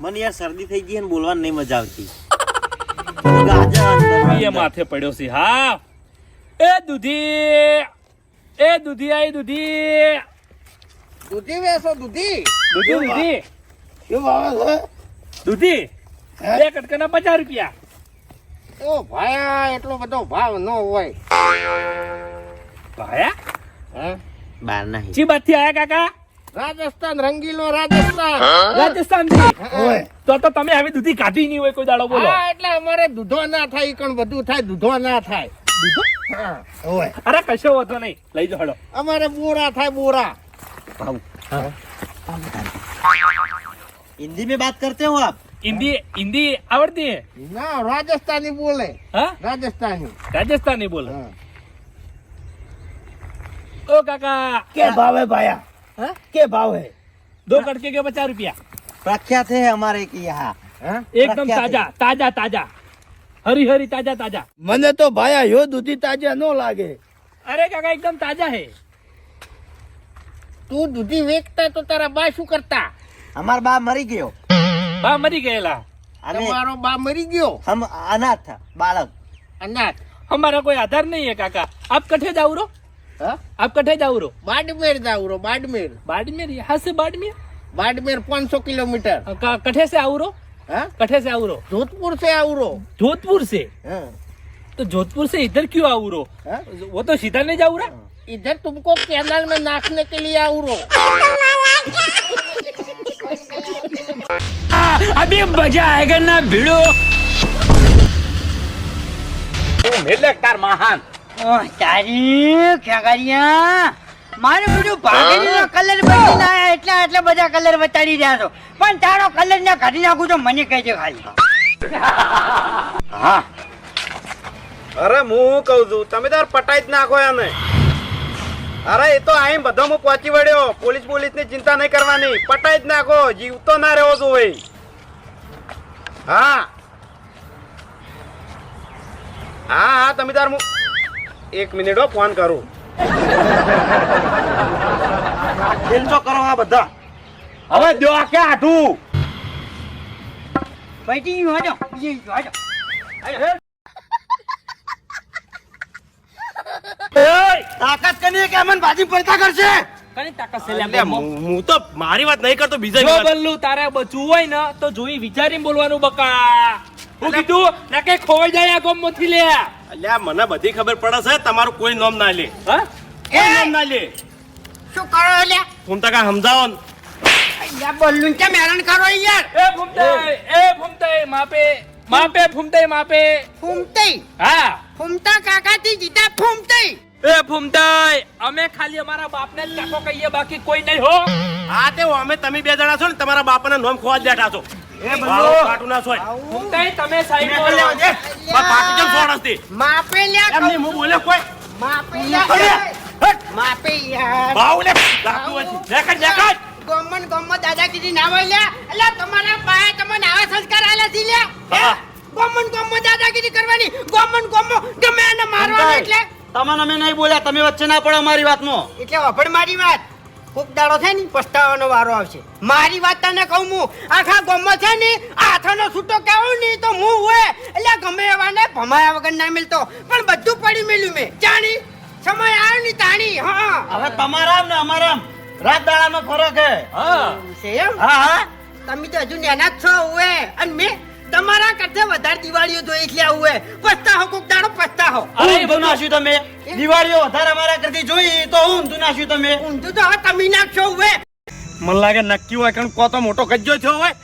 મને યાર શરદી થઈ ગઈ ને બોલવાની નહીં મજા આવતી. એ માથે પડ્યો છે હા. એ દૂધી એ દૂધી આઈ દૂધી. દૂધી વેસો દૂધી. દૂધી દૂધી. શું ભાવ છે? દૂધી? બે કટકાના પચાસ રૂપિયા. ઓ ભાયા એટલો બધો ભાવ ન હોય. ભાયા? હે? બાર નહીં. ચી બાતથી આયા કાકા? રાજસ્થાન રંગીલો રાજસ્થાન રાજસ્થાન ઓય. તો તો તમે આવી દૂધી કાઢી નહીં હોય કોઈ દાડો બોલો હા એટલે અમારે દૂધો ના થાય ઈ કણ બધું થાય દૂધો ના થાય હા, ઓય. અરે કશો વાંધો નહીં લઈ જાઓ હળો અમારે બોરા થાય બોરા हिंदी में बात करते हो आप હિન્દી હિન્દી આવડતી હે ના રાજસ્થાની બોલે હા રાજસ્થાની રાજસ્થાની બોલો હા. ओ काका क्या भाव है भाया हाँ? क्या भाव है दो कटके के पचास रुपया प्रख्यात है हमारे यहाँ एकदम ताजा ताजा ताजा हरी हरी ताजा ताजा મને તો ભાયા યો દૂધી તાજા નો લાગે. અરે કાકા એકદમ તાજા હે. તું દૂધી વેચતા તો તારા બા શું કરતા? અમાર બા મરી ગયો. બા મરી ગયેલા. અને તમારો બા મરી ગયો? હમ અનાથ બાળક. અનાથ. અમારા કોઈ આધાર નહીં હે કાકા. આપ કઠે જાવ हाँ? आप कठे जाऊ रो बाडमेर जाऊ रो बाडमेर। बाडमेर? यहाँ से बाडमेर? बाडमेर पाँच सौ किलोमीटर। हाँ, कठे से आऊ रो हाँ? कठे से आऊ रो जोधपुर से आऊ रो जोधपुर से? तो जोधपुर से इधर क्यों आऊ रो वो तो सीधा नहीं जाऊ रहा इधर तुमको कैनाल में नाचने के लिए आऊ रो अभी मज़ा आएगा ना भिड़ो। मेरे तार महान। ઓહ, તારી ખેગારિયા મારે બધું ભાગીનો કલર બદલીને આયા એટલા એટલા બધા કલર બતાડી રહ્યા છો. પણ તારો કલર ના કાઢી નાખું તો મને કહેજે ખાલી. અરે હું કઉ છું? તમે તાર પટાઈ જ નાખો એને. અરે એ તો આઈ બધો હું પહોંચી વળ્યો. પોલીસ પોલીસની ચિંતા નહીં કરવાની. પટાઈ જ નાખો. જીવતો ના રહેવો જોઈએ હા. હા હા તમે તાર હું એક મિનિટ હો ફોન કરું. ખેલચો કરો આ બધા. હવે દો કે આઠું પૈટી ગયું હજો બીજી ગયું હજો. તાકાત કની કે અમન બાજી પડતા કરશે? કની તાકાત છે એટલે હું તો મારી વાત નહીં કરતો બીજા બલ્લુ તારે બચવું હોય ને તો જોઈ વિચારીને બોલવાનું બકા. હું કીધું ના કે ખોવાઈ જાય આ ગમમાંથી લે અલ્યા મને બધી ખબર પડે છે તમારું કોઈ નામ ના લે. હા? કોઈ નામ ના લે. શું કરો અલ્યા? ફૂમતા તો કા સમજાવો ને. યા બોલું કેમ હેરાન કરો યાર? એ ફૂમતાઈ એ ફૂમતાઈ માપે માપે ફૂમતાઈ માપે. ફૂમતઈ? હા. ફૂમતા કાકાથી જીતા ફૂમતઈ? એ ફૂમતાઈ અમે ખાલી અમારા બાપને જ કાકો કહીએ બાકી કોઈ નહીં હો. હા તે અમે તમે બે જણા છો ને તમારા બાપાના નામ ખોવા જ બેઠા છો. એ બંદો કાટુ ના સોય. ફૂમતાઈ તમે સાઈડ પર બોલ્યો, એ, બા પાટી કેમ સોડસતી? માપે લ્યા એમ નહીં, હું બોલે કોઈ? માપે અરે, હટ, માપે યાર. ભાવ લે, લાગતું છે. નેકળ, નેકળ. ગોમન ગોમન દાદાગીરી ના હોય લ્યા. એટલે તમારા પાએ તમને આવા સંસ્કાર આલે દી લ્યા. હે? હા. ગોમન ગોમન દાદાગીરી કરવાની. ગોમન ગોમન ગમે એને મારવાનું એટલે. તમને અમે નહીં બોલ્યા તમે વચ્ચે ના પડો અમારી વાતમાં. એટલે અભણ મારી વાત. કોક દાડો છે ને પસ્તાવાનો વારો આવશે. મારી વાત તને કહું હું આખા ગોમમાં છે ને હાથનો છૂટો કહેવું ને તો હું હોય. એટલે ગમે એવાને ભમાયા વગર ના મિલતો. પણ બધું પડી મેલ્યું મેં. જાણી સમય આવ્યો ને તાણી હા હવે તમારા ને અમારા રાત દાડાનો ફરક હે. હા છે એમ? હા હા. તમે તો હજુ નેના જ છો હવે અને મેં તમારા કરતા વધારે દિવાળીઓ જોઈ એટલે આવું હે પસ્તાહો કોક દાડો પસ્તાહો અરે એ ઊંધું તમે. દિવાળીઓ વધારે અમારા કરતી જોઈ તો હું ઊંધું નાખ્યું તમે. ઊંધું તો હવે તમે નાખશો હવે મને લાગે નક્કી હોય કારણ કો તો મોટો ગજ્જો થયો હોય.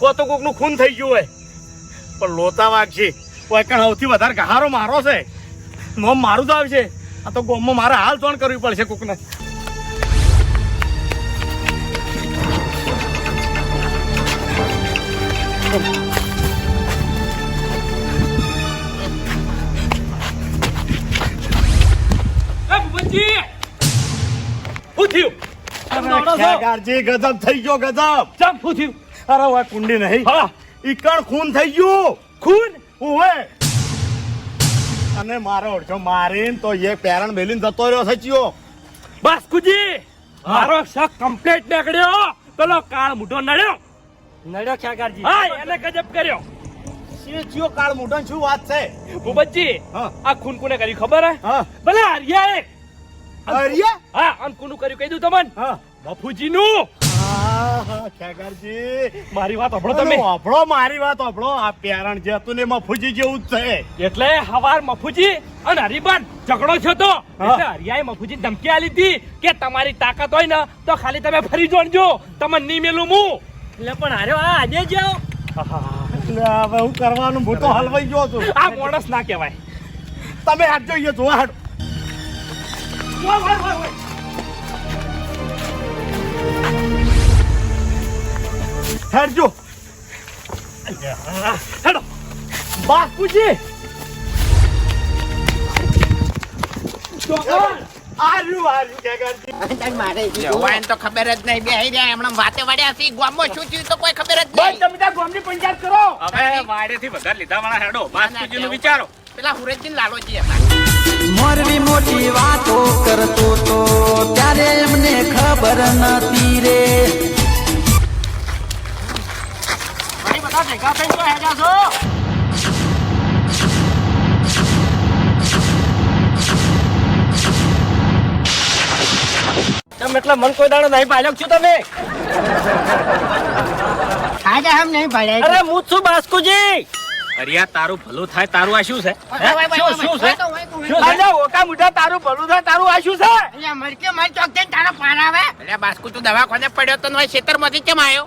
કો તો કોકનું ખૂન થઈ ગયું હોય. પણ લોતા વાગશે કોઈ કણ સૌથી વધારે ગહારો મારો છે. મોમ મારું જ આવશે. આ તો ગોમમાં મારે હાલ તોણ કરવી પડશે કોકને. એ થયું? તમે ખેગારજી ગજબ થઈ ગયો ગજબ. ચમ શું થયું? અરે ઓય કુંડી નહીં. હા. ઈકણ ખૂન થઈ ગયું. ખૂન? ઓવે અને મારો ઓળખો મારીને તો એ પેરણ મેલીને જતો રહ્યો સચ્યો બસ કુજી. મારો શક કમ્પ્લીટ નીકળ્યો. પેલો કાળ મૂઢો નડ્યો. નડ્યો ખ્યાગારજી હા એને ગજબ કર્યો. કાળ મોઢો શું વાત છે? ભૂપતજી હા. આ ખૂન કોને કરી ખબર હે? હા. ભલે હરિયાએ અરિયા હા આમ કોનું કર્યું. કહી દઉં તમને. હા. બાપુજીનું. આહા, મારી વાત સાંભળો તમે. મારી વાત આ પેરણ જે હતું ને મફુજી જેવું જ છે. એટલે હવાર મફુજી અને હરિબાન ઝઘડો થયો તો. એટલે હરિયાએ મફુજી ધમકી આલી હતી કે તમારી તાકાત હોય ને તો ખાલી તમે ફરી જોડજો તમને નહીં મેલું હું. એટલે પણ અરે આજે જાઓ એટલે હવે હું કરવાનું? હું તો હલવાઈ ગયો છું. આ માણસ ના કહેવાય. તમે હાથ જોઈએ જોવા હાડ હેડજો. હેડો. બાપુજી. ખેગારજી મારે તો ખબર જ નહીં બેહી રહ્યા હમણાં વાતે વડ્યા છે ગામમાં શું થયું તો કોઈ ખબર જ નહીં. તમે ત્યાં ગામની પંચાયત કરો. હવે વાડેથી વધારે લીધા વાળા હેડો બાસ્તુજીનું વિચારો. પેલા હુરેજી લાલોજી હતા મોરવી મોટી વાતો કરતો તો ત્યારે એમને ખબર નતી રે. ભાઈ બધા ભેગા થઈને તો હેડ્યા છો? તમે એટલે મન કોઈ દાડો નહીં પાડ્યો છું તમે? આજે હમ નહીં પાડ્યા. અરે હું છું બાસ્કુજી. અરિયા તારું ભલું થાય તારું આ શું છે? શું શું છે? શું ઓકા મુઢા તારું ભલું થાય તારું આ શું છે? અહીંયા મરકે મર ચોક તારો પાર આવે. એટલે બાસ્કુ તું દવાખાને પડ્યો તો ખેતરમાંથી કેમ આવ્યો?